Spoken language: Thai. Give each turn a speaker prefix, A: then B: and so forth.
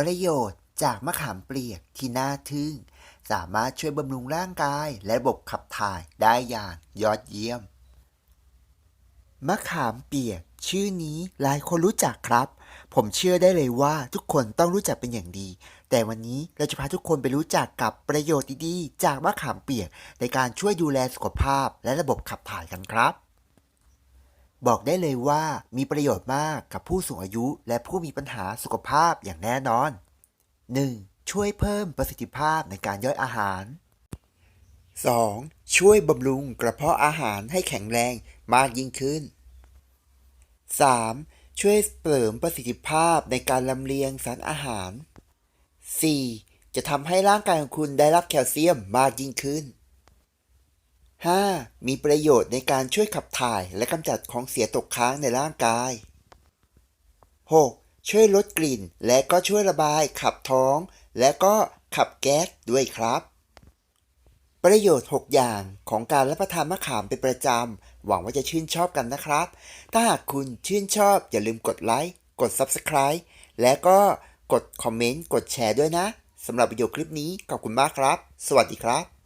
A: ประโยชน์จากมะขามเปียกที่น่าทึ่ง สามารถช่วยบำรุงร่างกายและระบบขับถ่ายได้อย่างยอดเยี่ยม มะขามเปียก ชื่อนี้หลายคนรู้จักครับ ผมเชื่อได้เลยว่าทุกคนต้องรู้จักเป็นอย่างดี แต่วันนี้เราจะพาทุกคนไปรู้จักกับประโยชน์ดีๆ จากมะขามเปียกในการช่วยดูแลสุขภาพและระบบขับถ่ายกันครับ บอกได้เลยว่ามีประโยชน์มากกับผู้สูงอายุและผู้มีปัญหาสุขภาพอย่างแน่นอน 1. ช่วยเพิ่มประสิทธิภาพในการย่อยอาหาร 2. ช่วยบำรุงกระเพาะอาหารให้แข็งแรงมากยิ่งขึ้น 3. ช่วยเสริมประสิทธิภาพในการลำเลียงสารอาหาร 4. จะทำให้ร่างกายของคุณได้รับแคลเซียมมากยิ่งขึ้น 5. มีประโยชน์ในการช่วยขับถ่ายและกำจัดของเสียตกค้างในร่างกาย 6. ช่วยลดกลิ่นและก็ช่วยระบายขับท้อง และก็ขับแก๊สด้วยครับ ประโยชน์ 6 อย่างของการรับประทานมะขามเป็นประจำ หวังว่าจะชื่นชอบกันนะครับ ถ้าหากคุณชื่นชอบอย่าลืมกดไลค์ กด Subscribe และก็กดคอมเมนต์ กดแชร์ด้วยนะสำหรับวิดีโอคลิปนี้ขอบคุณมากครับ สวัสดีครับ